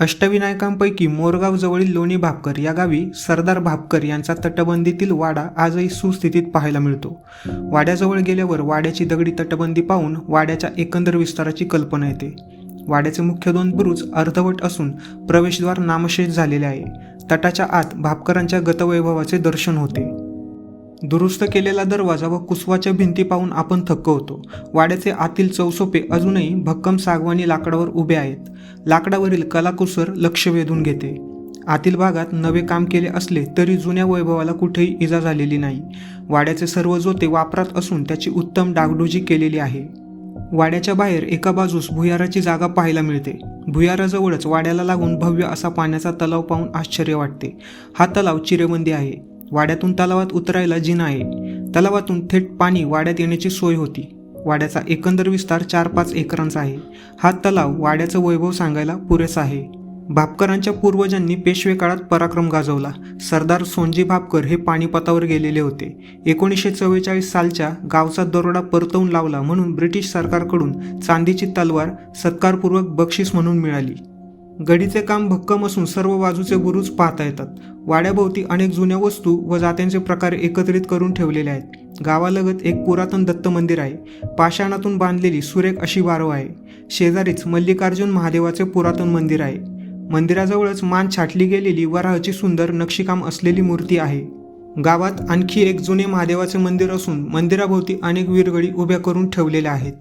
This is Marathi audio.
अष्टविनायकांपैकी मोरगावजवळील लोणी भापकर या गावी सरदार भापकर यांचा तटबंदीतील वाडा आजही सुस्थितीत पाहायला मिळतो. वाड्याजवळ गेल्यावर वाड्याची दगडी तटबंदी पाहून वाड्याच्या एकंदर विस्ताराची कल्पना येते. वाड्याचे मुख्य दोन बुरुज अर्धवट असून प्रवेशद्वार नामशेष झालेले आहे. तटाच्या आत भापकरांच्या गतवैभवाचे दर्शन होते. दुरुस्त केलेला दरवाजा व कुसवाच्या भिंती पाहून आपण थक्क होतो. वाड्याचे आतील चौसोपे अजूनही भक्कम सागवानी लाकडावर उभे आहेत. लाकडावरील कलाकुसर लक्ष वेधून घेते. आतील भागात नवे काम केले असले तरी जुन्या वैभवाला कुठेही इजा झालेली नाही. वाड्याचे सर्व जोते वापरात असून त्याची उत्तम डागडुजी केलेली आहे. वाड्याच्या बाहेर एका बाजूस भुयाराची जागा पाहायला मिळते. भुयाराजवळच वाड्याला लागून भव्य असा पाण्याचा तलाव पाहून आश्चर्य वाटते. हा तलाव चिरेबंदी आहे. वाड्यातून तलावात उतरायला जिना आहे तलावातून थेट पाणी वाड्यात येण्याची सोय होती. वाड्याचा एकंदर विस्तार चार पाच एकरांचा आहे. हा तलाव वाड्याचं वैभव सांगायला पुरेसा आहे. भापकरांच्या पूर्वजांनी पेशवे काळात पराक्रम गाजवला. सरदार सोनजी भापकर हे पाणीपतावर गेलेले होते. एकोणीसशे चव्वेचाळीस सालच्या गावचा दरोडा परतवून लावला म्हणून ब्रिटिश सरकारकडून चांदीची तलवार सत्कारपूर्वक बक्षीस म्हणून मिळाली. गडीचे काम भक्कम असून सर्व बाजूचे बुरुज पाहता येतात. वाड्याभोवती अनेक जुन्या वस्तू व जात्यांचे प्रकार एकत्रित करून ठेवलेले आहेत. गावालगत एक पुरातन दत्त मंदिर आहे. पाषाणातून बांधलेली सुरेख अशी वारो आहे. शेजारीच मल्लिकार्जुन महादेवाचे पुरातन मंदिर आहे. मंदिराजवळच मान छाटली गेलेली वराहची सुंदर नक्षीकाम असलेली मूर्ती आहे. गावात आणखी एक जुने महादेवाचे मंदिर असून मंदिराभोवती अनेक विरगळी उभ्या करून ठेवलेल्या आहेत.